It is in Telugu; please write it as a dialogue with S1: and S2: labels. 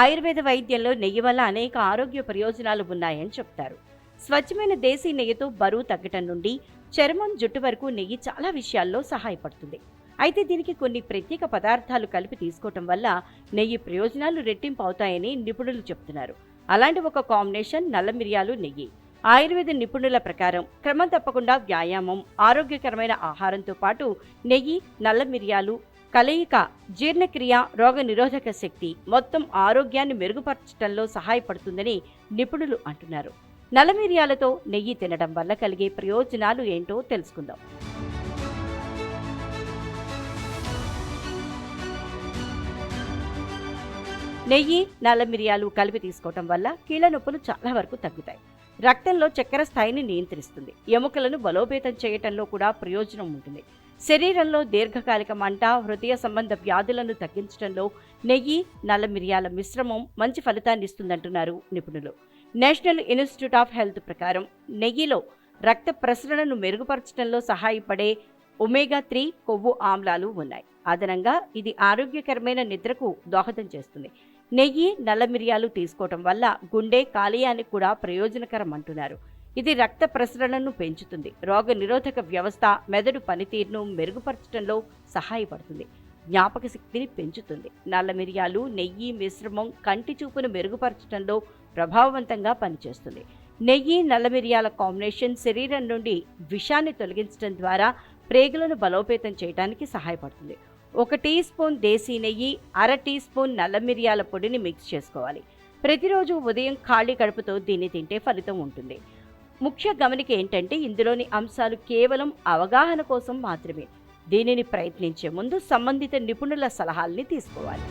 S1: ఆయుర్వేద వైద్యంలో నెయ్యి వల్ల అనేక ఆరోగ్య ప్రయోజనాలు ఉన్నాయని చెప్తారు. స్వచ్ఛమైన దేశీ నెయ్యితో బరువు తగ్గటం నుండి చర్మం జుట్టు వరకు నెయ్యి చాలా విషయాల్లో సహాయపడుతుంది. అయితే దీనికి కొన్ని ప్రత్యేక పదార్థాలు కలిపి తీసుకోవటం వల్ల నెయ్యి ప్రయోజనాలు రెట్టింపు అవుతాయని నిపుణులు చెప్తున్నారు. అలాంటి ఒక కాంబినేషన్ నల్ల మిరియాలు నెయ్యి. ఆయుర్వేద నిపుణుల ప్రకారం క్రమం తప్పకుండా వ్యాయామం ఆరోగ్యకరమైన ఆహారంతో పాటు నెయ్యి నల్ల మిరియాలు కలయిక జీర్ణక్రియ రోగ నిరోధక శక్తి మొత్తం ఆరోగ్యాన్ని మెరుగుపరచడంలో సహాయపడుతుందని నిపుణులు అంటున్నారు. నలమిరియాలతో నెయ్యి తినడం వల్ల కలిగే ప్రయోజనాలు ఏంటో తెలుసుకుందాం. నెయ్యి నల్ల మిరియాలు కలిపి తీసుకోవటం వల్ల కీళ్ళ నొప్పులు చాలా వరకు తగ్గుతాయి. రక్తంలో చక్కెర స్థాయిని నియంత్రిస్తుంది. ఎముకలను బలోపేతం చేయటంలో కూడా ప్రయోజనం ఉంటుంది. శరీరంలో దీర్ఘకాలిక మంట హృదయ సంబంధ వ్యాధులను తగ్గించడంలో నెయ్యి నల్ల మిరియాల మిశ్రమం మంచి ఫలితాన్ని ఇస్తుందంటున్నారు నిపుణులు. నేషనల్ ఇన్స్టిట్యూట్ ఆఫ్ హెల్త్ ప్రకారం నెయ్యిలో రక్త ప్రసరణను మెరుగుపరచడంలో సహాయపడే ఒమేగా త్రీ కొవ్వు ఆమ్లాలు ఉన్నాయి. అదనంగా ఇది ఆరోగ్యకరమైన నిద్రకు దోహదం చేస్తుంది. నెయ్యి నల్ల మిరియాలు తీసుకోవటం వల్ల గుండె కాలేయానికి కూడా ప్రయోజనకరం అంటున్నారు. ఇది రక్త ప్రసరణను పెంచుతుంది. రోగ నిరోధక వ్యవస్థ మెదడు పనితీరును మెరుగుపరచడంలో సహాయపడుతుంది. జ్ఞాపక శక్తిని పెంచుతుంది. నల్ల మిరియాలు నెయ్యి మిశ్రమం కంటి చూపును మెరుగుపరచడంలో ప్రభావవంతంగా పనిచేస్తుంది. నెయ్యి నల్ల మిరియాల కాంబినేషన్ శరీరం నుండి విషాన్ని తొలగించడం ద్వారా ప్రేగులను బలోపేతం చేయడానికి సహాయపడుతుంది. ఒక టీ స్పూన్ దేశీ నెయ్యి అర టీ స్పూన్ నల్ల మిరియాల పొడిని మిక్స్ చేసుకోవాలి. ప్రతిరోజు ఉదయం ఖాళీ కడుపుతో దీన్ని తింటే ఫలితం ఉంటుంది. ముఖ్య గమనిక ఏంటంటే ఇందులోని అంశాలు కేవలం అవగాహన కోసం మాత్రమే. దీనిని ప్రయత్నించే ముందు సంబంధిత నిపుణుల సలహాల్ని తీసుకోవాలి.